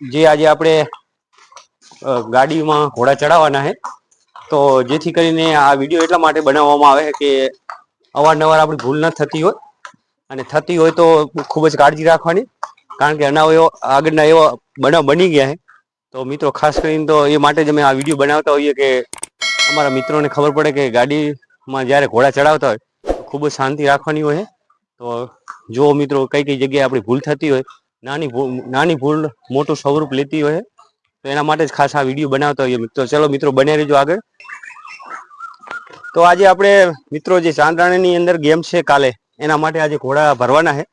જે આજે આપણે ગાડીમાં ઘોડા ચડાવવાના છે, તો જેથી કરીને આ વીડિયો એટલા માટે બનાવવામાં આવે કે અવારનવાર આપણી ભૂલ ન થતી હોય, અને થતી હોય તો ખૂબ જ કાળજી રાખવાની, કારણ કે અનાવ એવો, આગળના એવો બનાવ બની ગયા છે. તો મિત્રો, ખાસ કરીને તો એ માટે જ અમે આ વીડિયો બનાવતા હોઈએ કે અમારા મિત્રોને ખબર પડે કે ગાડીમાં જ્યારે ઘોડા ચડાવતા હોય ખૂબ જ શાંતિ રાખવાની હોય તો જો મિત્રો કઈ કઈ જગ્યાએ આપણી ભૂલ થતી હોય નાની ભૂલ નાની ભૂલ, મોટું સ્વરૂપ લેતી હોય તો એના માટે જ ખાસ આ વીડિયો બનાવતા હોઈએ. તો ચલો મિત્રો, બન્યા રહેજો આગળ. તો આજે આપણે મિત્રો જે ચાંદ્રાણીની અંદર ગેમ છે કાલે, એના માટે આજે ઘોડા ભરવાના છે.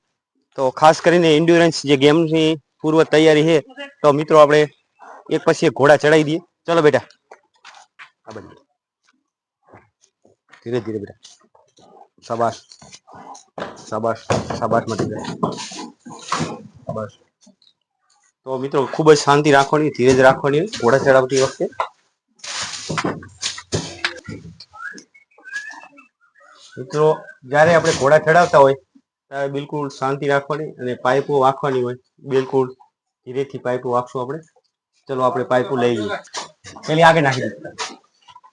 તો ખાસ કરીને એન્ડ્યોરન્સ જે ગેમની પૂર્વ તૈયારી છે, તો મિત્રો આપણે એક પછી એક ઘોડા ચડાવી દઈએ. ચલો બેટા. આ બાજુ. ધીરે ધીરે બેટા. શાબાશ. શાબાશ. શાબાશ મટી ગયા શાબાશ તો મિત્રો, ખૂબ જ શાંતિ રાખવાની, ધીરજ રાખવાની ઘોડા ચડાવતી વખતે. મિત્રો, જ્યારે આપણે ઘોડા ચડાવતા હોય, ત્યારે બિલકુલ શાંતિ રાખવાની અને પાઇપો વાંખવાની હોય. બિલકુલ ધીરેથી પાઇપો વાંખશું આપણે. ચલો, આપણે પાઇપો લઈ લઈએ. પેલી આગળ નાખી દઈએ.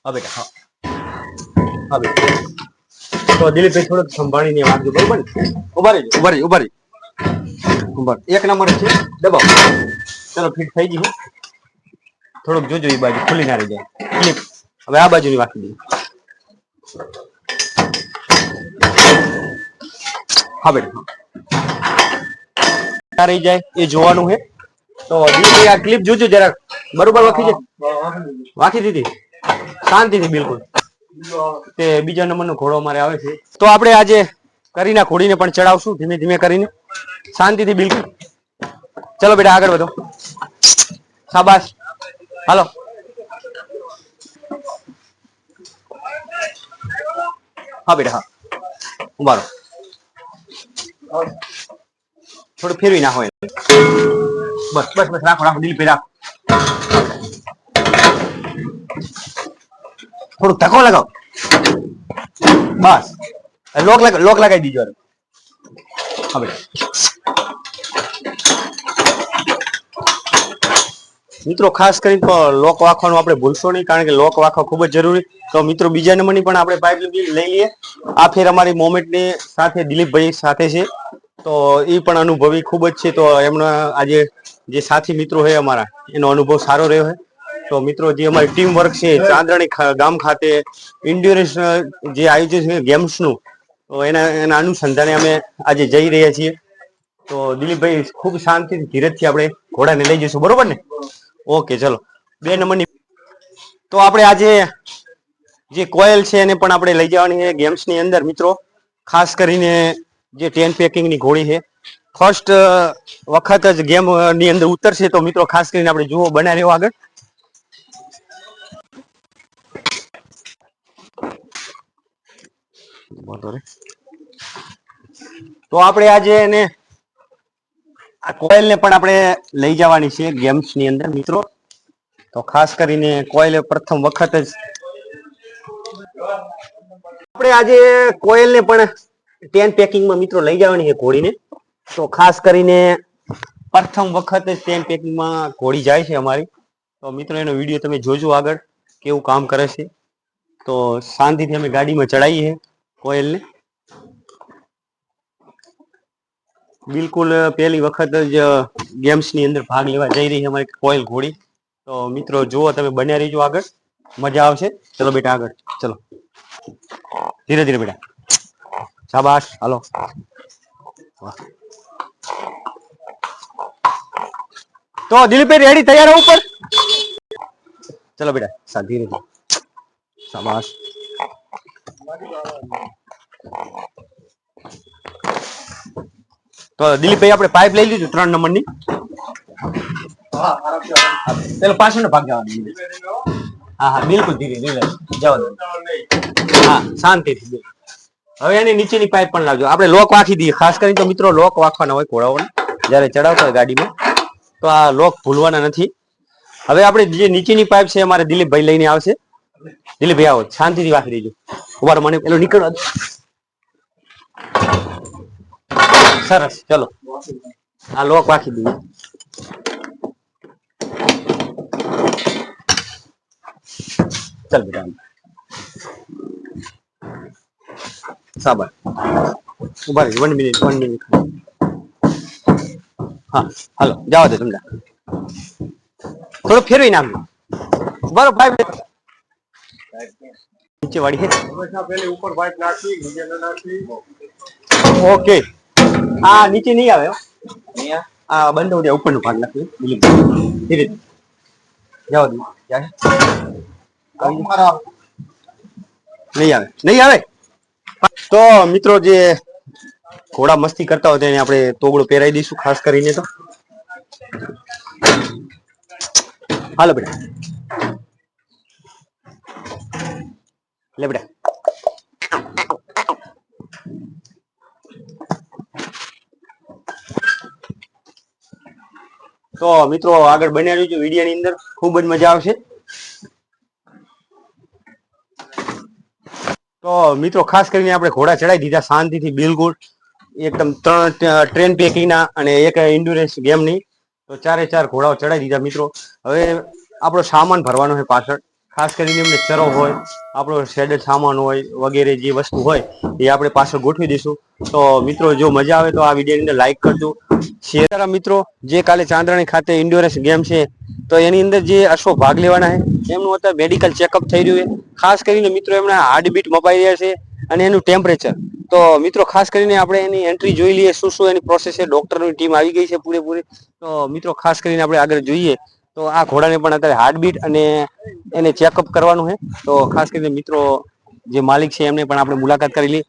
હા, બેટા, હા. હા, બેટા. તો દિલીપભાઈ થોડુંક સંભાળીને વાંચજો બરોબર ને? ઊભા રહીજો. ઊભા રહેજો ઊભા રહો. એક નંબર છે. દબાવ. ચલો, ફિટ થઈ ગયું થોડુંક જોજો એ બાજુ. ખુલી ના રહી જાય. ક્લિપ હવે આ બાજુની વાકી દઈએ હા બેટા ના રહી જાય. એ જોવાનું છે. તો દીદી આ ક્લિપ જોજો જરાક બરોબર વાકી છે વાકી દીધી. શાંતિથી, બિલકુલ. તે બીજા નંબરનો ઘોડો અમારે આવે છે. તો આપણે આજે કરીના ઘોડીને પણ ચડાવશું, ધીમે ધીમે કરીને. શાંતિથી બિલકુલ ચલો બેટા, આગળ વધો. શાબાશ. હાલો. હા, બેટા, હા. ઊભા થોડું ફેરવી નાખો. બસ બસ બસ, રાખો રાખો દિલ પે થોડુંક ધક્કો લગાવ. બસ. લોક લગ, લોક લગાવી દીજો હવે. મિત્રો, ખાસ કરીને લોક વાખવાનું આપણે ભૂલશો નહીં, કારણ કે લોક વાખવા ખૂબ જ જરૂરી. તો મિત્રો, બીજા નંબરની પણ આપણે પાઇપ લઈ લઈએ. આ ફેર અમારી મોમેન્ટની સાથે દિલીપભાઈ સાથે છે. તો એ પણ અનુભવી ખૂબ જ છે. તો એમના આજે જે સાથી મિત્રો છે અમારા, એનો અનુભવ સારો રહ્યો છે. તો મિત્રો, જે અમારી ટીમ વર્ક છે ચાંદણી ગામ ખાતે ઇન્ડ્યોરન્સ જે આયોજન છે ગેમ્સનું તો એના એના અનુસંધાને અમે આજે જઈ રહ્યા છીએ. તો દિલીપભાઈ, ખૂબ શાંતિથી ધીરજથી આપણે ઘોડાને લઈ જઈશું, બરોબર ને? ઓકે, ચલો. બે નંબરની તો આપણે આજે જે કોયલ છે એને પણ આપણે લઈ જવાની છે ગેમ્સની અંદર, મિત્રો. ખાસ કરીને જે ટેન પેકિંગની ઘોડી છે. ફર્સ્ટ વખત જ ગેમની અંદર ઉતરશે તો મિત્રો ખાસ કરીને આપણે જુઓ બના રહ્યો આગળ. તો આપણે આજે એને આ કોયલ ને પણ આપણે લઈ જવાની છે ગેમ્સની અંદર, મિત્રો. તો ખાસ કરીને કોયલ પ્રથમ વખત જ આપણે આજે કોયલ ને પણ ટેન પેકિંગમાં મિત્રો, લઈ જવાની છે ઘોડીને. તો ખાસ કરીને પ્રથમ વખત જ ટેન પેકિંગમાં ઘોડી જાય છે અમારી. તો મિત્રો, એનો વીડિયો તમે જોજો આગળ, કેવું કામ કરે છે. તો શાંતિથી અમે ગાડીમાં ચડાવીએ છે કોયલને? બિલકુલ પહેલી વખત જ ગેમ્સની અંદર ભાગ લેવા જઈ રહી છે અમારી કોયલ ઘોડી. તો મિત્રો, જુઓ તમે બન્યા રહીજો આગળ. મજા આવશે. ચલો બેટા, આગળ. ચલો. ધીરે ધીરે બેટા. શાબાશ. હાલો. તો દિલીપભાઈ રેડી, તૈયાર ઉપર? ચલો બેટા ધીરે ધીરે. શાબાશ. તો દિલીપભાઈ આપણે પાઇપ લઈ લીધું ત્રણ નંબરની. પેલો પાછળનો ભાગ જવા હા હા બિલકુલ ધીરે ધીરે. જવા દો હા શાંતિથી હવે એની નીચેની પાઇપ પણ લાવજો. આપણે લોક વાંખી દઈએ. ખાસ કરીને તો મિત્રો લોક વાંખવાના હોય ઘોડાઓને. જ્યારે ચડાવતા હોય ગાડીમાં. તો આ લોક ભૂલવાના નથી. હવે આપણે જે નીચેની પાઇપ છે અમારે દિલીપભાઈ લઈને આવશે. દિલીપભાઈ આવો, શાંતિથી વાંકી દેજો ઉભારો મને પેલો નીકળો સરસ, ચલો. આ લોક વાંકી દઈએ. ચાલ બેટા સાબર ઊભા રહી વન મિનિટ વન મિનિટ હા, હાલો, જવા દે તમને. થોડું ફેરવી નામ ઉભારો ભાઈ નીચે વાળી પેલી ઉપર પાઇપ નાખી નીચે ન નાખી. ઓકે. આ નીચે નહીં આવે. આ બંધ હોય ઉપરનો ભાગ નાખી. ધીરે દે જાય નહીં આવે. નહીં આવે? તો મિત્રો જે ઘોડા મસ્તી કરતા હોય તેને આપણે તોગડો પહેરાવી દઈશું ખાસ કરીને તો. હાલો બેટા. લે બેટા તો મિત્રો, આગળ બન્યા રહેજો વિડીયોની અંદર. ખૂબ જ મજા આવશે. તો મિત્રો, ખાસ કરીને આપણે ઘોડા ચડાવી દીધા શાંતિથી, બિલકુલ. એકદમ ત્રણ ટ્રેન પેકીના અને એક ઇન્ડોરેન્સ ગેમની. તો ચારે ચાર ઘોડાઓ ચડાવી દીધા મિત્રો. હવે આપણો સામાન ભરવાનો છે પાછળ. ખાસ કરીને એમને ચરો હોય, આપણો શેડેડ સામાન હોય, વગેરે જે વસ્તુ હોય, એ આપણે પાછળ ગોઠવી દઈશું. તો મિત્રો, જો મજા આવે તો આ વિડીયોની અંદર લાઈક કરજો. શેર મિત્રો, જે કાલે ચાંદ્રાણી ખાતે ઇન્ડોરેન્સ ગેમ છે, તો એની અંદર જે અશ્વ ભાગ લેવાના છે, એમનું અત્યારે મેડિકલ ચેકઅપ થઈ રહ્યું છે. ખાસ કરીને મિત્રો, એમના હાર્ટબીટ મપાઈ રહ્યા છે અને એનું ટેમ્પરેચર તો મિત્રો, ખાસ કરીને આપણે એની એન્ટ્રી જોઈ લઈએ, શું શું એની પ્રોસેસ છે ડોક્ટરની ટીમ આવી ગઈ છે પૂરેપૂરી. તો મિત્રો, ખાસ કરીને આપણે આગળ જોઈએ તો આ ઘોડાને પણ અત્યારે હાર્ટબીટ અને એને ચેકઅપ કરવાનું છે. તો ખાસ કરીને મિત્રો, જે માલિક છે એમને પણ આપણે મુલાકાત કરી લઈએ.